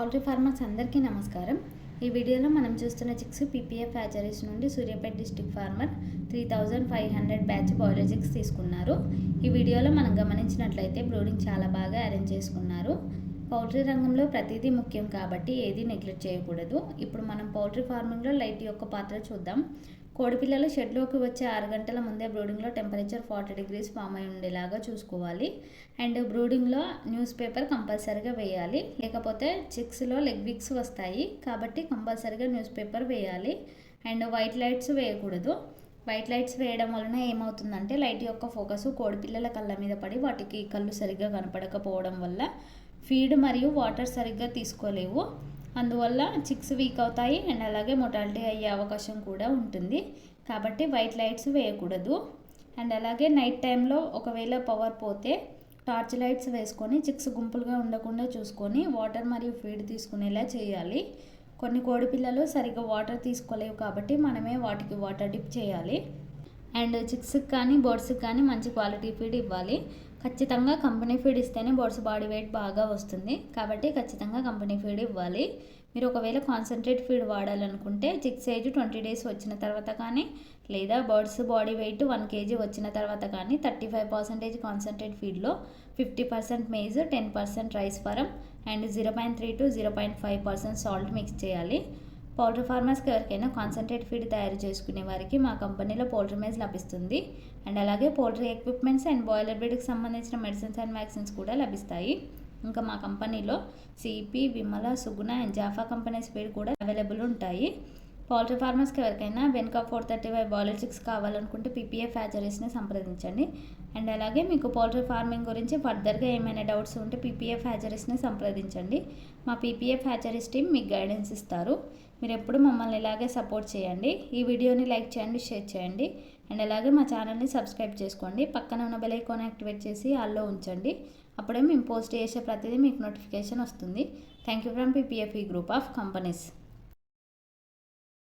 Poultry farmers అందరికీ నమస్కారం. ఈ వీడియోలో మనం చూస్తున్న చిక్స్ పీపీఎఫ్ హ్యాచరీస్ నుండి Suryapet district farmer three thousand five hundred batch broiler chicks తీసుకున్నారు. ఈ వీడియోలో మనం గమనించినట్లయితే బ్రూడింగ్ చాలా బాగా అరేంజ్ చేసుకున్నారు. పౌల్ట్రీ రంగంలో ప్రతిదీ ముఖ్యం కాబట్టి ఏది నెగ్లెక్ట్ చేయకూడదు. ఇప్పుడు మనం పౌల్ట్రీ ఫార్మింగ్లో లైట్ యొక్క పాత్ర చూద్దాం. కోడిపిల్లలు షెడ్లోకి వచ్చే ఆరు గంటల ముందే బ్రూడింగ్లో టెంపరేచర్ ఫార్టీ డిగ్రీస్ ఫామ్ అయి ఉండేలాగా చూసుకోవాలి. అండ్ బ్రూడింగ్లో న్యూస్ పేపర్ కంపల్సరీగా వేయాలి. లేకపోతే చిక్స్లో లెగ్ విక్స్ వస్తాయి. కాబట్టి కంపల్సరీగా న్యూస్ పేపర్ వేయాలి. అండ్ వైట్ లైట్స్ వేయకూడదు. వైట్ లైట్స్ వేయడం వలన ఏమవుతుందంటే లైట్ యొక్క ఫోకస్ కోడిపిల్లల కళ్ళ మీద పడి వాటికి కళ్ళు సరిగ్గా కనపడకపోవడం వల్ల ఫీడ్ మరియు వాటర్ సరిగ్గా తీసుకోలేవు. అందువల్ల చిక్స్ వీక్ అవుతాయి అండ్ అలాగే మొటాలిటీ అయ్యే అవకాశం కూడా ఉంటుంది. కాబట్టి వైట్ లైట్స్ వేయకూడదు. అండ్ అలాగే నైట్ టైంలో ఒకవేళ పవర్ పోతే టార్చ్ లైట్స్ వేసుకొని చిక్స్ గుంపులుగా ఉండకుండా చూసుకొని వాటర్ మరియు ఫీడ్ తీసుకునేలా చేయాలి. కొన్ని కోడి పిల్లలు సరిగ్గా వాటర్ తీసుకోలేవు కాబట్టి మనమే వాటికి వాటర్ డిప్ చేయాలి. అండ్ చిక్స్కి కానీ బర్డ్స్కి కానీ మంచి క్వాలిటీ ఫీడ్ ఇవ్వాలి. ఖచ్చితంగా కంపెనీ ఫీడ్ ఇస్తేనే బర్డ్స్ బాడీ వెయిట్ బాగా వస్తుంది. కాబట్టి ఖచ్చితంగా కంపెనీ ఫీడ్ ఇవ్వాలి. మీరు ఒకవేళ కాన్సన్ట్రేట్ ఫీడ్ వాడాలనుకుంటే చిక్స్ ఏజ్ ట్వంటీ డేస్ వచ్చిన తర్వాత కానీ లేదా birds body weight one kg వచ్చిన తర్వాత కానీ thirty five percentage concentrate ఫీడ్లో fifty percent maize ten percent rice ఫరం and zero point three to zero point five percent salt mix చేయాలి. Poultry ఫార్మర్స్కి ఎవరికైనా కాన్సన్ట్రేట్ ఫీడ్ తయారు చేసుకునే వారికి మా కంపెనీలో పౌల్ట్రీ మేజ్ లభిస్తుంది. అండ్ అలాగే పౌల్ట్రీ ఎక్విప్మెంట్స్ అండ్ బాయిలర్ బ్రీడ్కి సంబంధించిన మెడిసిన్స్ అండ్ వ్యాక్సిన్స్ కూడా లభిస్తాయి. ఇంకా మా కంపెనీలో CP Vimala Suguna and Japfa companies feed కూడా అవైలబుల్ ఉంటాయి. పౌల్ట్రీ ఫార్మర్స్కి ఎవరికైనా వెనుక four thirty five broiler chicks కావాలనుకుంటే పీపీఎఫ్ హ్యాచరీస్ని సంప్రదించండి. అండ్ అలాగే మీకు పౌల్ట్రీ ఫార్మింగ్ గురించి ఫర్దర్గా ఏమైనా డౌట్స్ ఉంటే పీపీఎఫ్ హ్యాచరీస్ని సంప్రదించండి. మా పీపీఎఫ్ హ్యాచరీస్ టీమ్ మీకు గైడెన్స్ ఇస్తారు. మీరు ఎప్పుడు మమ్మల్ని ఇలాగే సపోర్ట్ చేయండి. ఈ వీడియోని లైక్ చేయండి షేర్ చేయండి. అండ్ అలాగే మా ఛానల్ని సబ్స్క్రైబ్ చేసుకోండి. పక్కన ఉన్న బెల్ ఐకాన్ యాక్టివేట్ చేసి ఆల్లో ఉంచండి. అప్పుడే మేము పోస్ట్ చేసే ప్రతిదీ మీకు నోటిఫికేషన్ వస్తుంది. Thank you from PPFE group of companies.